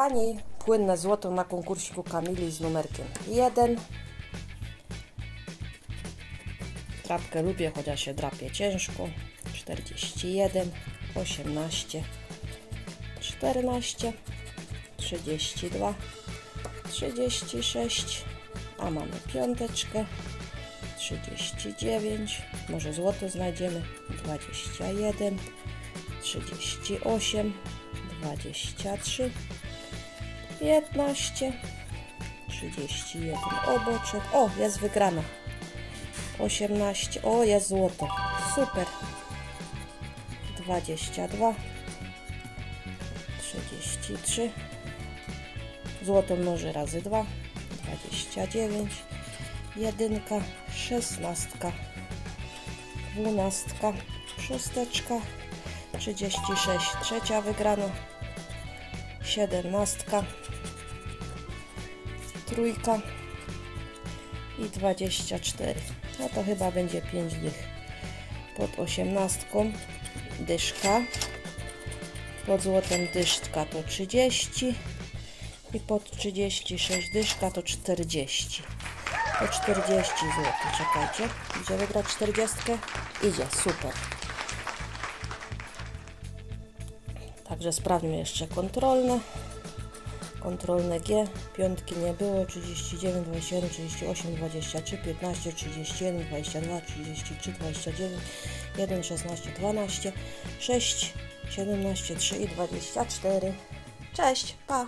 kochani, płynne złoto na konkursiku Kamili z numerkiem 1. Drapkę lubię, chociaż się drapie ciężko. 41, 18, 14, 32, 36, a mamy piąteczkę, 39, może złoto znajdziemy, 21, 38, 23, 15, 31 oboczek, o jest wygrana, 18, o jest złoto, super, 22, 33, złoto mnoży razy 2, 29, jedynka, szesnastka, dwunastka, szósteczka, 36, trzecia wygrana, siedemnastka, trójka i 24. No to chyba będzie 5 dych. Pod osiemnastką dyszka, pod złotem dyszka to 30 i pod 36 dyszka to 40. To 40 zł. Czekajcie. Idzie wygrać 40? Idzie, super. Także sprawdźmy jeszcze kontrolne. Kontrolne G. Piątki nie było. 39, 27, 38, 23, 15, 31, 22, 33, 29, 1, 16, 12, 6, 17, 3 i 24. Cześć, pa!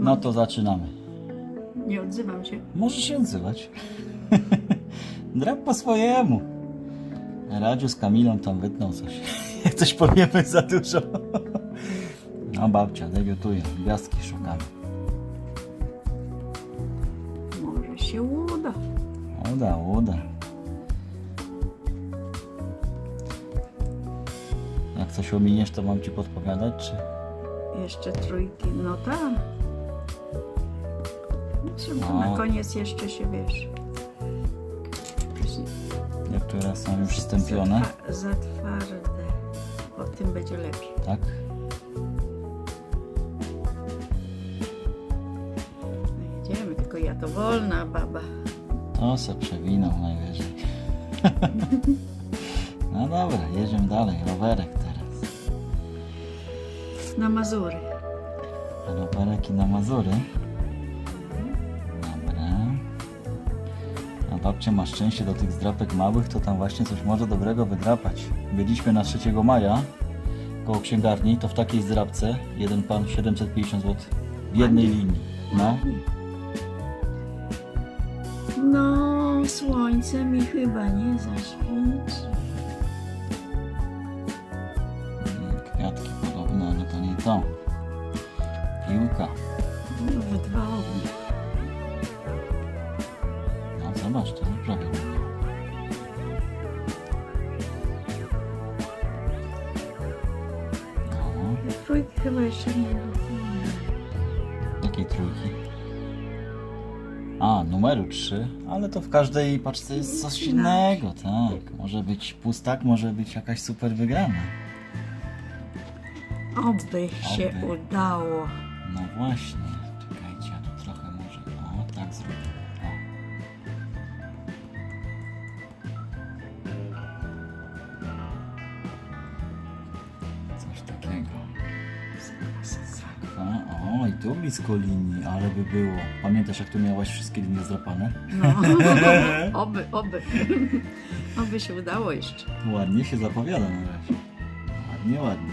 No to zaczynamy. Nie odzywam się. Możesz się odzywać. Drap po swojemu. Radziu z Kamilą tam wytnął coś. Jak coś powiemy za dużo. No babcia, debiutuje. Gwiazdki szukamy. Może się uda. Uda, uda. Jak coś ominiesz, to mam ci podpowiadać, czy... Jeszcze trójki, no tak. No. na koniec jeszcze się wiesz. Niektóre są już stępione, Za, za twarde. O tym będzie lepiej. tak? No jedziemy, tylko ja to wolna baba. To se przewinął najwyżej. No dobra, jedziemy dalej. Rowerek teraz. Na Mazury. Rowerek i na Mazury. Babcia ma szczęście do tych zdrapek małych, to tam właśnie coś może dobrego wydrapać. Byliśmy na 3 maja koło księgarni, to w takiej zdrapce jeden pan 750 zł w jednej linii. No, No, słońce mi chyba nie zaświeci. Mm, kwiatki podobne, ale to nie to. Piłka. No, dwa ognie. No to prawie mówię. No, Trójki chyba jeszcze nie ma. jakiej trójki? A, numeru 3, ale to w każdej paczce jest coś innego, tak. Może być pustak, może być jakaś super wygrana. Oby się Oby. udało. No właśnie, blisko linii, ale by było. Pamiętasz, jak tu miałaś wszystkie linie zdrapane? No, oby, oby. Oby się udało jeszcze. Ładnie się zapowiada na razie. Ładnie, ładnie.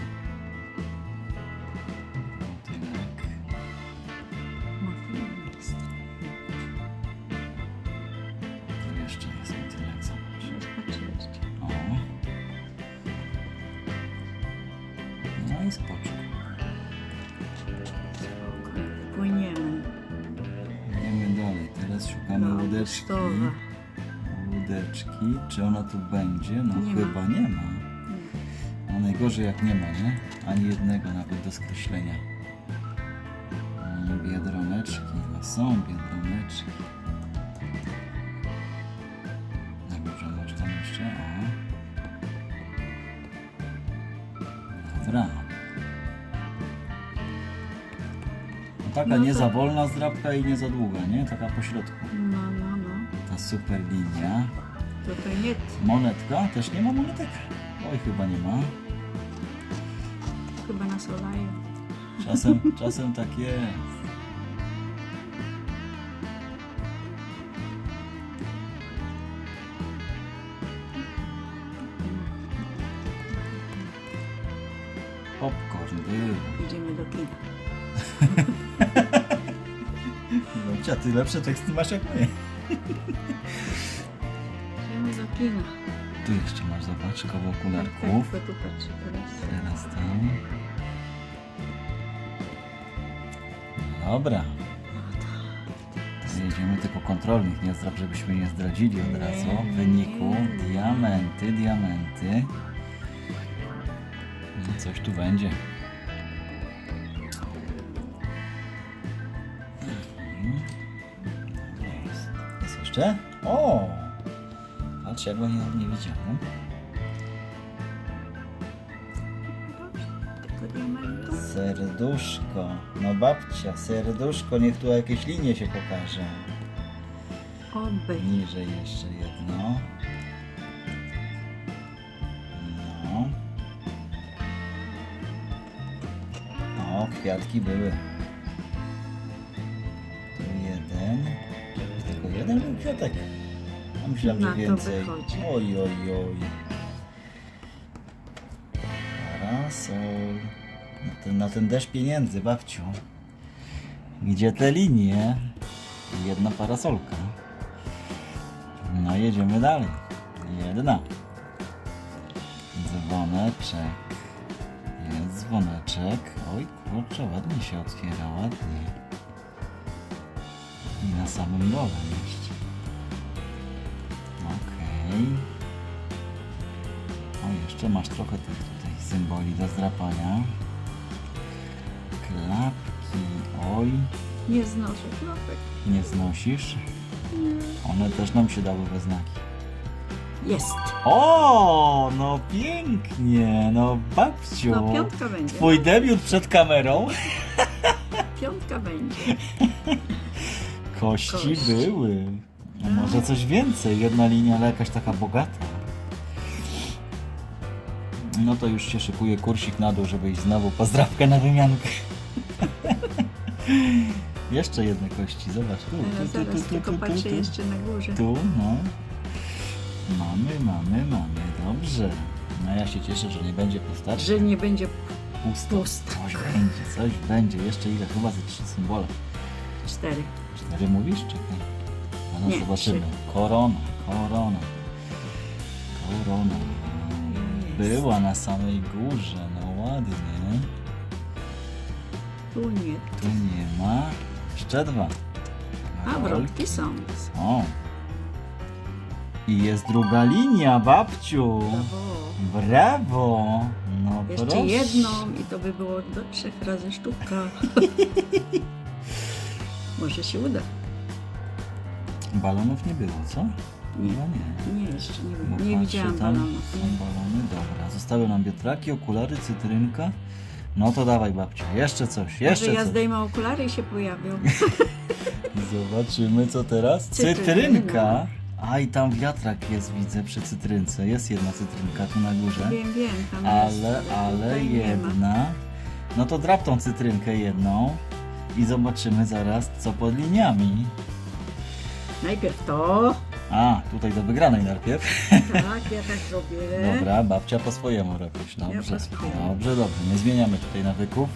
Łódeczki. Łódeczki. Czy ona tu będzie? No Nie ma. chyba nie ma. No najgorzej jak nie ma, nie? Ani jednego nawet do skreślenia. Mm, Biedroneczki. No są biedroneczki. Na górze masz tam jeszcze? O. Dobra. No taka No nie to- za wolna zdrabka i nie za długa, nie? Taka po środku. No, no, super linia. Tutaj nie. Monetka? Też nie ma monetek? Oj, chyba nie ma. Chyba nas olają. Czasem, czasem tak jest. Popcorn był. Idziemy do kina. Babcia, ty lepsze teksty masz jak my. Kina. Tu jeszcze masz, zobacz, koło Tak, okularków. tak, tu patrzę teraz. Teraz tam. Dobra. Jedziemy tylko kontrolnych, nie zdrab, żebyśmy nie zdradzili od razu Nie, wyniku. Diamenty, diamenty. No, coś tu będzie. Mhm. Jest. Jest jeszcze? O! Patrz, jak go nie, widziałem. Serduszko. No babcia, serduszko, niech tu jakieś linie się pokażą. Oby. Niżej jeszcze jedno. No. O, kwiatki były. Tu jeden. Tylko jeden był kwiatek. Myślałem, Na że to więcej. wychodzi. Oj, oj, oj. Parasol. Na ten, na ten deszcz pieniędzy, babciu. Gdzie te linie? Jedna parasolka. No jedziemy dalej. Jedna. Dzwoneczek. Jest dzwoneczek. Oj kurczę, ładnie się otwiera, ładnie. I na samym dole jeszcze. O, jeszcze masz trochę tych tutaj symboli do zdrapania. Klapki, oj, Nie znoszę klapek. nie znosisz. One też nam się dały we znaki. Jest. O, no pięknie, no babciu. No piątka będzie. Twój debiut przed kamerą. Piątka będzie. Kości, Kości. były. A może coś więcej, jedna linia, ale jakaś taka bogata. No to już się szykuje kursik na dół, żeby iść znowu po zdrawkę na wymiankę. Jeszcze jedne kości, zobacz tu. Tu, tu, tu, tylko tu, tu, patrzę tu. jeszcze na górze. Tu, no. Mamy, mamy, mamy, dobrze. No ja się cieszę, że nie będzie pustaczka. Że nie będzie Pusto. pusto. Coś będzie, coś będzie. Jeszcze ile? Chyba ze trzy symbole. cztery. Cztery mówisz? Czekaj. Zaraz Nie, zobaczymy. trzy. Korona, korona. Korona. Była na samej górze, no ładnie. Tu nie. Tu nie ma. Jeszcze dwa. A wrotki są. Są. I jest druga linia, babciu. Brawo. Brawo. No Jeszcze proszę. jedną i to by było do trzech razy sztuka. Może się uda. Balonów nie było, co? Nie. Chyba nie. Nie, jeszcze nie, Bo nie patrzę, widziałam tam balonów. Są balony, dobra. Zostały nam bietraki, okulary, cytrynka. No to dawaj babcia, jeszcze coś, jeszcze Może ja coś. zdejmę okulary i się pojawią. Zobaczymy co teraz. Cytrynka. A i tam wiatrak jest, widzę przy cytrynce. Jest jedna cytrynka tu na górze. Wiem, wiem, tam Ale, jest. ale tutaj nie ma. jedna. No to drap tą cytrynkę jedną i zobaczymy zaraz co pod liniami. Najpierw to. A, tutaj do wygranej najpierw. Tak, ja tak robię. Dobra, babcia po swojemu robisz. Dobrze, po swojemu. dobrze, dobrze. Nie zmieniamy tutaj nawyków.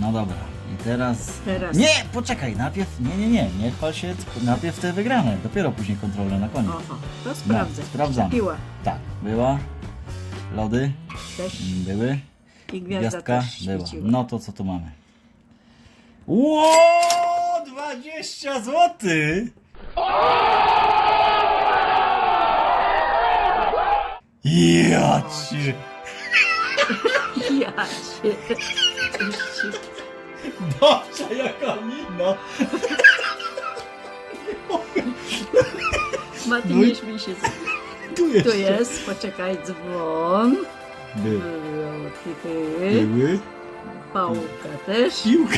No dobra. I teraz... Teraz. Nie, poczekaj, najpierw... Nie, nie, nie, nie chwal się, tylko najpierw te wygrane. Dopiero później kontrolę na koniec. Oho, to sprawdzę. No, sprawdzamy. Piła Tak, była. Lody też były. i gwiazda Gwiazdka też była. świeciła. No to co tu mamy? Ło! 20 złotych! Ja ci... Ja cię. Babcia jaka mina! Mati, No i- nie śmiej się. Tu jest. Tu jest, poczekaj, dzwon. By, Wrotki były. były. Pałka też. Piłka.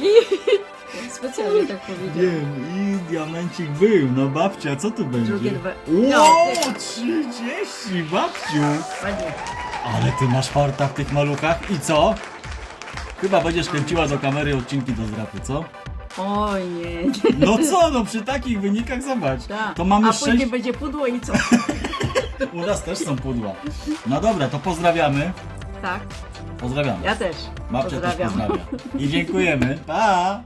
I specjalnie tak powiedziałem. Wiem, i diamencik był. No babcia, co tu będzie? Drugie dwa. Ło, No, 30 babciu! Ładnie. Ale ty masz farta w tych maluchach i co? Chyba będziesz kręciła do kamery odcinki do zdrapy, co? Oj nie, nie. No co, no przy takich wynikach zobacz. Tak. To mamy A później sześć. będzie pudło i co? U nas też są pudła. No dobra, to pozdrawiamy. Tak, Pozdrawiamy. ja też. Babcia też Pozdrawiam. pozdrawia. I dziękujemy. Pa!